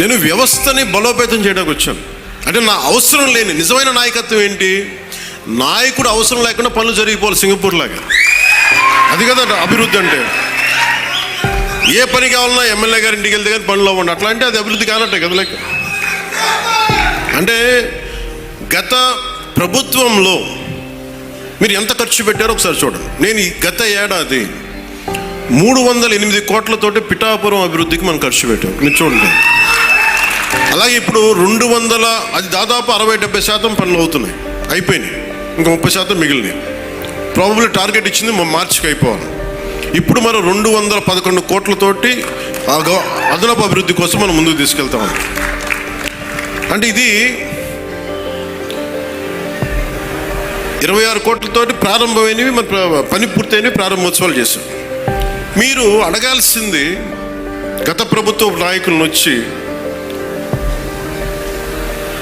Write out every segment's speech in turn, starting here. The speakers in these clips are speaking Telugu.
నేను వ్యవస్థని బలోపేతం చేయడానికి వచ్చాను. అంటే నా అవసరం లేని నిజమైన నాయకత్వం ఏంటి? నాయకుడు అవసరం లేకుండా పనులు జరిగిపోవాలి సింగపూర్ లాగా. అది కదా అభివృద్ధి అంటే. ఏ పని కావాలన్నా ఎమ్మెల్యే గారి ఇంటికి వెళ్తే కానీ పనులు అవ్వండి. అట్లా అంటే అది అభివృద్ధి కానట్టే కదా లెక్క. అంటే గత ప్రభుత్వంలో మీరు ఎంత ఖర్చు పెట్టారో ఒకసారి చూడండి. నేను ఈ గత ఏడాది మూడు వందల ఎనిమిది కోట్లతోటి పిఠాపురం అభివృద్ధికి మనం ఖర్చు పెట్టాం. మీరు చూడండి. అలాగే ఇప్పుడు రెండు వందల అది దాదాపు అరవై డెబ్బై శాతం పనులు అవుతున్నాయి. అయిపోయినాయి. ఇంకా ముప్పై శాతం మిగిలినాయి. ప్రాబబ్లీ టార్గెట్ ఇచ్చింది మార్చికి అయిపోవాలి. ఇప్పుడు మనం రెండు వందల పదకొండు కోట్లతోటి అదనపు అభివృద్ధి కోసం మనం ముందుకు తీసుకెళ్తాం. అంటే ఇది ఇరవై ఆరు కోట్లతోటి ప్రారంభమైనవి మన పని పూర్తయినవి ప్రారంభోత్సవాలు చేశాం. మీరు అడగాల్సింది గత ప్రభుత్వ నాయకులను వచ్చి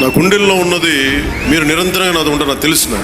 నా గుండెల్లో ఉన్నది మీరు నిరంతరంగా నాది ఉంటారు నాకు తెలిసిన?